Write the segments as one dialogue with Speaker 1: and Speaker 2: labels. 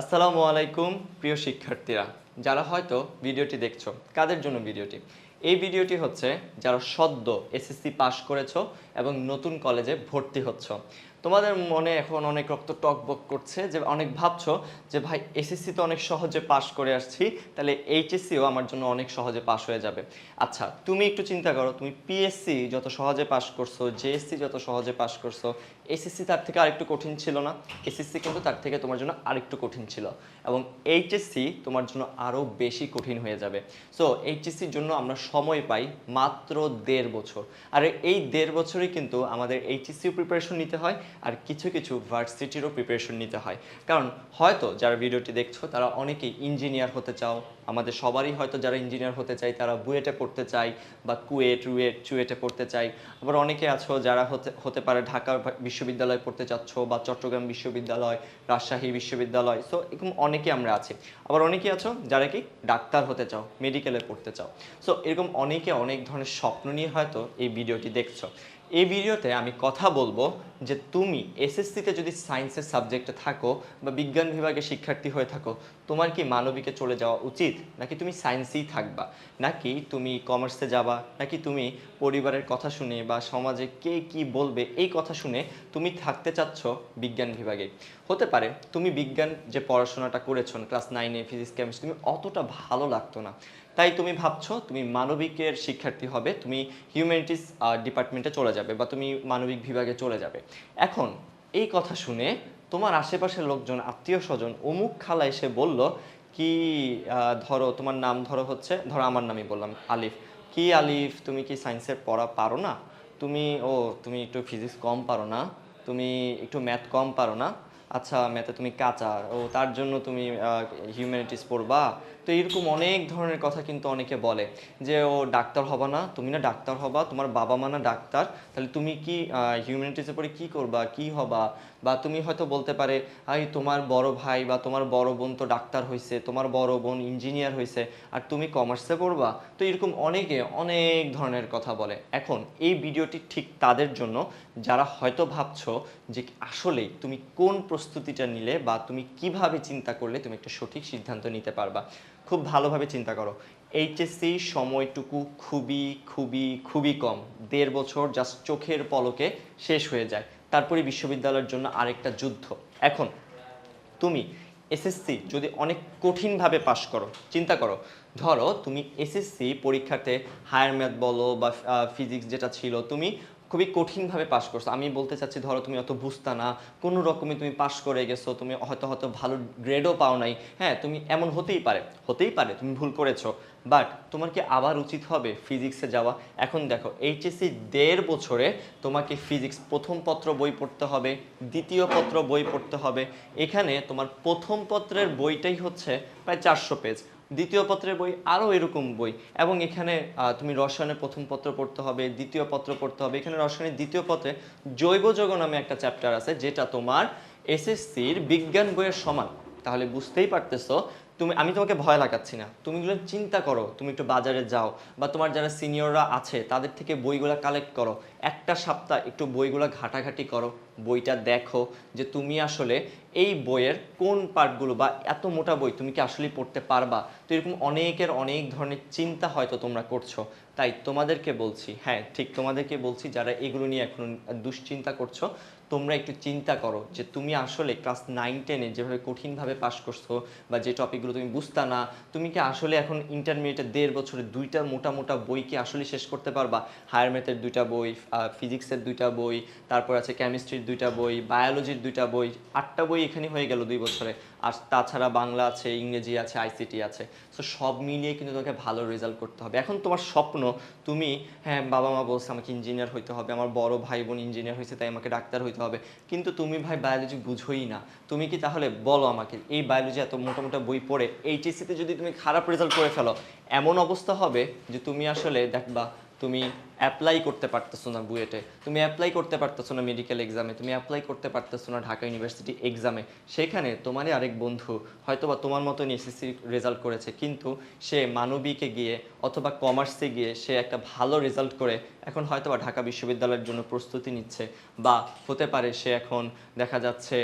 Speaker 1: আসসালামু আলাইকুম, প্রিয় শিক্ষার্থীরা। যারা হয়তো ভিডিওটি দেখছ, কাদের জন্য ভিডিওটি? এই ভিডিওটি হচ্ছে যারা সদ্য এসএসসি পাস করেছ এবং নতুন কলেজে ভর্তি হচ্ছ। তোমাদের মনে এখন অনেক রক্ত টকবক করছে যে, অনেক ভাবছ যে, ভাই এসএসসি তো অনেক সহজে পাশ করে আসছি, তাহলে এইচএসসিও আমার জন্য অনেক সহজে পাশ হয়ে যাবে। আচ্ছা তুমি একটু চিন্তা করো, তুমি পিএসসি যত সহজে পাশ করছ জেএসসি যত সহজে পাশ করছ এসএসসি তার থেকে আরেকটু কঠিন ছিল না? এসএসসি কিন্তু তার থেকে তোমার জন্য আরেকটু কঠিন ছিল এবং এইচএসসি তোমার জন্য আরও বেশি কঠিন হয়ে যাবে। সো এইচএসসির জন্য আমরা সময় পাই মাত্র দেড় বছর। আর এই দেড় বছরই কিন্তু আমাদের এইচএসসিও প্রিপারেশন নিতে হয় আর কিছু কিছু ভার্সিটিরও প্রিপারেশন নিতে হয়। কারণ হয়তো যারা ভিডিওটি দেখছ, তারা অনেকেই ইঞ্জিনিয়ার হতে চাও। আমাদের সবারই হয়তো যারা ইঞ্জিনিয়ার হতে চায়, তারা বুয়েটে পড়তে চায় বা কুয়েট, রুয়েট, চুয়েটে পড়তে চায়। আবার অনেকে আছো যারা হতে হতে পারে ঢাকা বিশ্ববিদ্যালয়ে পড়তে চাচ্ছ বা চট্টগ্রাম বিশ্ববিদ্যালয়, রাজশাহী বিশ্ববিদ্যালয়। সো এরকম অনেকে আমরা আছি। আবার অনেকে আছো যারা কি ডাক্তার হতে চাও মেডিকেলে পড়তে চাও। সো এরকম অনেকে অনেক ধরনের স্বপ্ন নিয়ে হয়তো এই ভিডিওটি দেখছ। এই ভিডিওতে আমি কথা বলব যে তুমি এসএসসিতে যদি সায়েন্সের সাবজেক্টে থাকো বা বিজ্ঞান বিভাগে শিক্ষার্থী হয়ে থাকো, তোমার কি মানবিকে চলে যাওয়া উচিত? নাকি তুমি সায়েন্সেই থাকবা? নাকি তুমি কমার্সে যাবা? নাকি তুমি পরিবারের কথা শুনে বা সমাজে কে কি বলবে এই কথা শুনে তুমি থাকতে চাচ্ছ বিজ্ঞান বিভাগে? হতে পারে তুমি বিজ্ঞান যে পড়াশোনাটা করেছ ক্লাস নাইনে ফিজিক্স কেমিস্ট্রি তুমি অতটা ভালো লাগতো না। তাই তুমি ভাবছ তুমি মানবিকের শিক্ষার্থী হবে, তুমি হিউম্যানিটিস ডিপার্টমেন্টে চলে যাবে বা তুমি মানবিক বিভাগে চলে যাবে। এখন এই কথা শুনে তোমার আশেপাশের লোকজন আত্মীয় স্বজন অমুক খালা এসে বলল, কি ধরো তোমার নাম ধরো হচ্ছে, ধরো আমার নামই বললাম, আলিফ। কি আলিফ, তুমি কি সায়েন্সের পড়া পারো না? তুমি, ও, তুমি একটু ফিজিক্স কম পারো না, তুমি একটু ম্যাথ কম পারো না। আচ্ছা ম্যাথে তুমি কাঁচা ও তার জন্য তুমি হিউম্যানিটিস পড়বা। তো এরকম অনেক ধরনের কথা কিন্তু অনেকে বলে যে, ও ডাক্তার হবা না, তুমি না ডাক্তার হবা, তোমার বাবা মা না ডাক্তার, তাহলে তুমি কি হিউম্যানিটিসে পড়ে কি করবা, কি হবা? বা তুমি হয়তো বলতে পারে, আই, তোমার বড় ভাই বা তোমার বড় বোন তো ডাক্তার হয়েছে তোমার বড় বোন ইঞ্জিনিয়ার হয়েছে আর তুমি কমার্সে পড়বা। তো এরকম অনেকে অনেক ধরনের কথা বলে। এখন, এই ভিডিওটি ঠিক তাদের জন্য, যারা হয়তো ভাবছ যে আসলে তুমি কোন প্রস্তুতিটা নিলে বা তুমি কীভাবে চিন্তা করলে তুমি একটা সঠিক সিদ্ধান্ত নিতে পারবা, খুব ভালোভাবে চিন্তা করো। এইচএসসি সময়টুকু খুবই খুবই খুবই কম। দেড় বছর জাস্ট চোখের পলকে শেষ হয়ে যায়। তারপরে বিশ্ববিদ্যালয়ের জন্য আরেকটা যুদ্ধ। এখন তুমি এসএসসি যদি অনেক কঠিনভাবে পাশ করো, চিন্তা করো, ধরো তুমি এসএসসি পরীক্ষাতে হায়ার ম্যাথ বলো বা ফিজিক্স যেটা ছিল, তুমি খুবই কঠিনভাবে পাশ করছ। আমি বলতে চাচ্ছি, ধরো তুমি অত বুঝতা না, কোনো রকমে তুমি পাশ করে গেছো, তুমি হয়তো হয়তো ভালো গ্রেডও পাও নাই। হ্যাঁ তুমি এমন হতেই পারে হতেই পারে, তুমি ভুল করেছ। বাট তোমার কি আবার উচিত হবে ফিজিক্সে যাওয়া? এখন দেখো এইচএসসি দেড় বছরে তোমাকে ফিজিক্স প্রথম পত্র বই পড়তে হবে, দ্বিতীয় পত্র বই পড়তে হবে। এখানে তোমার প্রথম পত্রের বইটাই হচ্ছে প্রায় চারশো পেজ দ্বিতীয় পত্রের বই, আরও এরকম বই। এবং এখানে তুমি রসায়নের প্রথম পত্র পড়তে হবে, দ্বিতীয় পত্র পড়তে হবে। এখানে রসায়নের দ্বিতীয় পত্রে জৈব যৌগ নামে একটা চ্যাপ্টার আছে, যেটা তোমার এসএসসির বিজ্ঞান বইয়ের সমান। তাহলে বুঝতেই পারতেছো, তুমি, আমি তোমাকে ভয় লাগাচ্ছি না। তুমি এগুলো চিন্তা করো, তুমি একটু বাজারে যাও, বা তোমার যারা সিনিয়ররা আছে, তাদের থেকে বইগুলো কালেক্ট করো। একটা সপ্তাহ একটু বইগুলো ঘাটাঘাটি করো, বইটা দেখো যে তুমি আসলে এই বইয়ের কোন পার্টগুলো বা এত মোটা বই তুমি কি আসলেই পড়তে পারবা? তো এরকম অনেকের অনেক ধরনের চিন্তা হয়তো তোমরা করছ। তাই তোমাদেরকে বলছি হ্যাঁ ঠিক তোমাদেরকে বলছি, যারা এগুলো নিয়ে এখন দুশ্চিন্তা করছ, তোমরা একটু চিন্তা করো যে তুমি আসলে ক্লাস নাইন টেনে যেভাবে কঠিনভাবে পাশ করছ বা যে টপিকগুলো তুমি বুঝতা না, তুমি কি আসলে এখন ইন্টারমিডিয়েটের দেড় বছরে দুইটা মোটা মোটা বই কি আসলে শেষ করতে পারবা? হায়ার ম্যাথের দুইটা বই ফিজিক্সের দুইটা বই, তারপর আছে কেমিস্ট্রির দুইটা বই বায়োলজির দুইটা বই, আটটা বই এখানে হয়ে গেল দুই বছরে। আর তাছাড়া বাংলা আছে, ইংরেজি আছে, আইসিটি আছে। সো সব মিলিয়ে কিন্তু তোমাকে ভালো রেজাল্ট করতে হবে। এখন তোমার স্বপ্ন, তুমি হ্যাঁ বাবা মা বলছে আমাকে ইঞ্জিনিয়ার হইতে হবে, আমার বড় ভাই বোন ইঞ্জিনিয়ার হয়েছে, তাই আমাকে ডাক্তার হইতে হবে। কিন্তু তুমি ভাই বায়োলজি বুঝোই না। তুমি কি তাহলে বলো আমাকে, এই বায়োলজি এত মোটা মোটা বই পড়ে এইচএসসিতে যদি তুমি খারাপ রেজাল্ট করে ফেলো, এমন অবস্থা হবে যে তুমি আসলে দেখবা তুমি অ্যাপ্লাই করতে পারতেছো না বুয়েটে, তুমি অ্যাপ্লাই করতে পারতেছো না মেডিকেল এক্সামে তুমি অ্যাপ্লাই করতে পারতেছো না ঢাকা ইউনিভার্সিটি এক্সামে সেখানে তোমারই আরেক বন্ধু হয়তো বা তোমার মতন এসএসসি রেজাল্ট করেছে, কিন্তু সে মানবিকে গিয়ে অথবা কমার্সে গিয়ে সে একটা ভালো রেজাল্ট করে এখন হয়তো বা ঢাকা বিশ্ববিদ্যালয়ের জন্য প্রস্তুতি নিচ্ছে বা হতে পারে সে এখন দেখা যাচ্ছে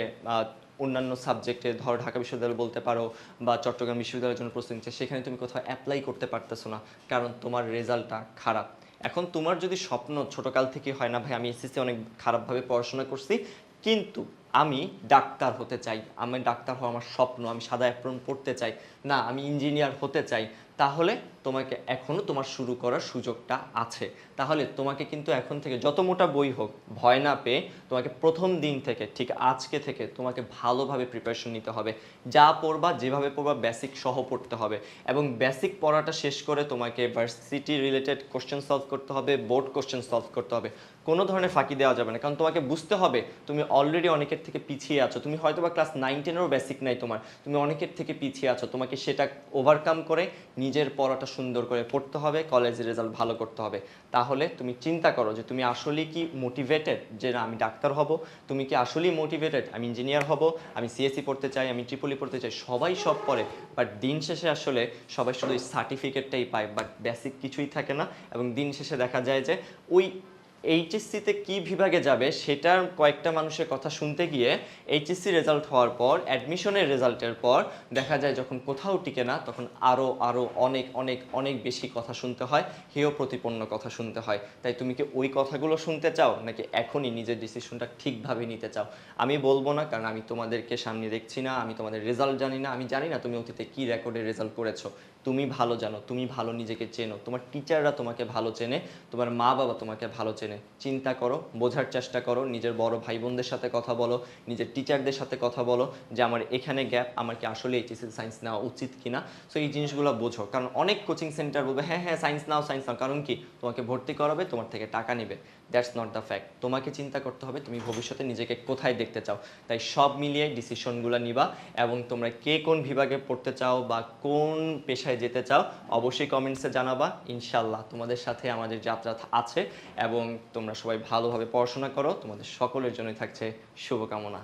Speaker 1: অন্যান্য সাবজেক্টে ধর ঢাকা বিশ্ববিদ্যালয় বলতে পারো বা চট্টগ্রাম বিশ্ববিদ্যালয়ের জন্য প্রস্তুতি নিচ্ছে, সেখানে তুমি কোথাও অ্যাপ্লাই করতে পারতেছো না, কারণ তোমার রেজাল্টটা খারাপ। এখন তোমার যদি স্বপ্ন ছোটকাল থেকে হয় না ভাই, আমি এসএসসি অনেক খারাপভাবে পড়াশোনা করছি, কিন্তু আমি ডাক্তার হতে চাই, আমি ডাক্তার হওয়া আমার স্বপ্ন, আমি সাদা অ্যাপ্রন পড়তে চাই, না, আমি ইঞ্জিনিয়ার হতে চাই তাহলে তোমাকে এখনও তোমার শুরু করার সুযোগটা আছে। তাহলে তোমাকে কিন্তু এখন থেকে যত মোটা বই হোক, ভয় না পেয়ে তোমাকে প্রথম দিন থেকে, ঠিক আজকে থেকে তোমাকে ভালোভাবে প্রিপারেশন নিতে হবে। যা পড়বা, যেভাবে পড়বা বেসিক সহ পড়তে হবে। এবং বেসিক পড়াটা শেষ করে তোমাকে ভার্সিটি রিলেটেড কোশ্চেন সলভ করতে হবে বোর্ড কোশ্চেন সলভ করতে হবে। কোনো ধরনের ফাঁকি দেওয়া যাবে না। কারণ তোমাকে বুঝতে হবে, তুমি অলরেডি অনেকের থেকে পিছিয়ে আছো। তুমি হয়তো বা ক্লাস নাইন টেনেরও বেসিক নাই তোমার। তুমি অনেকের থেকে পিছিয়ে আছো। তোমাকে সেটা ওভারকাম করে নিজের পড়াটা সুন্দর করে পড়তে হবে কলেজের রেজাল্ট ভালো করতে হবে। তাহলে তুমি চিন্তা করো যে তুমি আসলে কি মোটিভেটেড যে না, আমি ডাক্তার হব। তুমি কি আসলেই মোটিভেটেড আমি ইঞ্জিনিয়ার হব, আমি সিএসসি পড়তে চাই, আমি ট্রিপলি পড়তে চাই, সবাই সব পড়ে। বাট দিন শেষে আসলে সবাই শুধু ওই সার্টিফিকেটটাই পায় বাট বেসিক কিছুই থাকে না। এবং দিন শেষে দেখা যায় যে ওই এইচএসসিতে কি বিভাগে যাবে সেটার কয়েকটা মানুষের কথা শুনতে গিয়ে এইচএসসি রেজাল্ট হওয়ার পর অ্যাডমিশনের রেজাল্টের পর দেখা যায় যখন কোথাও টিকে না, তখন আরও আরও অনেক অনেক অনেক বেশি কথা শুনতে হয়, হেয় প্রতিপন্ন কথা শুনতে হয়। তাই তুমি কি ওই কথাগুলো শুনতে চাও, নাকি এখনই নিজের ডিসিশনটা ঠিকভাবে নিতে চাও? আমি বলব না, কারণ আমি তোমাদেরকে সামনে দেখছি না, আমি তোমাদের রেজাল্ট জানি না, আমি জানি না তুমি অতীতে কি রেকর্ডে রেজাল্ট করেছ। তুমি ভালো জানো, তুমি ভালো নিজেকে চেনো, তোমার টিচাররা তোমাকে ভালো চেনে, তোমার মা বাবা তোমাকে ভালো চেনে চিন্তা করো, বোঝার চেষ্টা করো, নিজের বড় ভাই বোনদের সাথে কথা বলো, নিজের টিচারদের সাথে কথা বলো যে আমার এখানে গ্যাপ আমার কি আসলে এইচএসসি সায়েন্স নেওয়া উচিত কিনা। সো এই জিনিসগুলো বোঝো। কারণ অনেক কোচিং সেন্টার বলবে হ্যাঁ হ্যাঁ সায়েন্স নাও সায়েন্স নাও। কারণ কি? তোমাকে ভর্তি করাবে, তোমার থেকে টাকা নেবে। দ্যাটস নট দ্য ফ্যাক্ট তোমাকে চিন্তা করতে হবে, তুমি ভবিষ্যতে নিজেকে কোথায় দেখতে চাও। তাই সব মিলিয়ে ডিসিশনগুলো নিবা এবং তোমরা কে কোন বিভাগে পড়তে চাও বা কোন পেশায় যেতে চাও, অবশ্যই কমেন্টসে জানাবা। ইনশাল্লাহ তোমাদের সাথে আমাদের যাত্রা আছে এবং তোমরা সবাই ভালোভাবে পড়াশোনা করো। তোমাদের সকলের জন্যই থাকছে শুভকামনা।